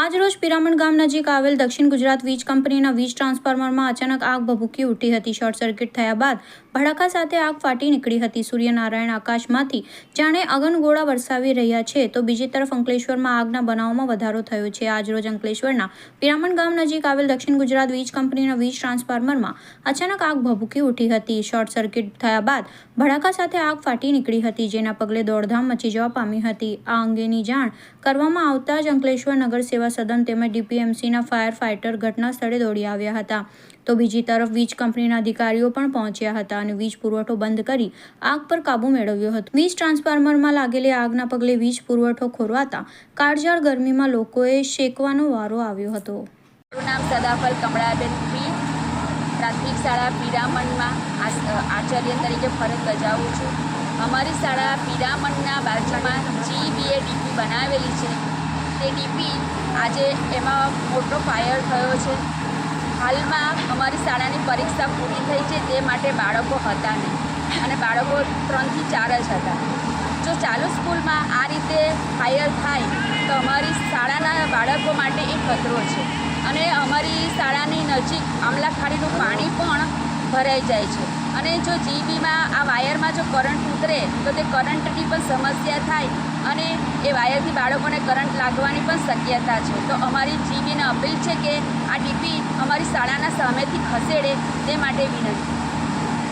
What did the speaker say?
આજરોજ પિરામણ ગામ નજીક આવેલ દક્ષિણ ગુજરાત વીજ કંપનીના વીજ ટ્રાન્સફોર્મરમાં અચાનક આગ ભભૂકી ઉઠી હતી. શોર્ટ સર્કિટ થયા બાદ ભડાકા સાથે આગ ફાટી નીકળી હતી. સૂર્યનારાયણ આકાશમાંથી જાણે અગનગોળા વરસાવી રહ્યા છે, તો બીજી તરફ અંકલેશ્વરમાં આગના બનાવમાં વધારો થયો છે. આજરોજ અંકલેશ્વરના પિરામણ ગામ નજીક આવેલ દક્ષિણ ગુજરાત વીજ કંપનીના વીજ ટ્રાન્સફોર્મરમાં અચાનક આગ ભભૂકી ઉઠી હતી. શોર્ટ સર્કિટ થયા બાદ ભડાકા સાથે આગ ફાટી નીકળી હતી, જેના પગલે દોડધામ મચી જવા પામી હતી. આ અંગેની જાણ કરવામાં આવતા જ અંકલેશ્વર નગર સેવા સદન તેમજ ડીપીએમસીના ફાયર ફાઇટર ઘટના સ્થળે દોડી આવ્યા હતા. તો બીજી તરફ વીજ કંપનીના અધિકારીઓ પણ પહોંચ્યા હતા અને વીજ પુરવઠો બંધ કરી આગ પર કાબુ મેળવ્યો હતો. વીજ ટ્રાન્સફોર્મરમાં લાગેલી આગના પગલે વીજ પુરવઠો ખોરવાતા કાળઝાળ ગરમીમાં લોકોએ શેકવાનો વારો આવ્યો હતો. મારું નામ સદાફલ કમળાબેન પ્રાથમિક શાળા પીરામણમાં આચાર્ય તરીકે ફરજ બજાવું છું. અમારી શાળા પીરામણના બાજુમાં જીબીએ ડીપી બનાવેલી છે. તે ડીપી આજે એમાં મોટો ફાયર થયો છે. હાલમાં અમારી શાળાની પરીક્ષા પૂરી થઈ છે તે માટે બાળકો હતા નહીં. અને બાળકો ત્રણથી ચાર જ હતા. જો ચાલુ સ્કૂલમાં આ રીતે ફાયર થાય, તો અમારી શાળાના બાળકો માટે એ ખતરો છે. અને અમારી શાળાની નજીક આમલાખાડીનું પાણી પણ ભરાઈ જાય છે. અને જો જીબીમાં આ વાયરમાં જો કરંટ ઉતરે, તો તે કરંટની પણ સમસ્યા થાય અને એ વાયરથી બાળકોને કરંટ લાગવાની પણ શક્યતા છે. તો અમારી જીબીને અપીલ છે કે આ ડીપી અમારી શાળાના સામેથી ખસેડે તે માટે વિનંતી.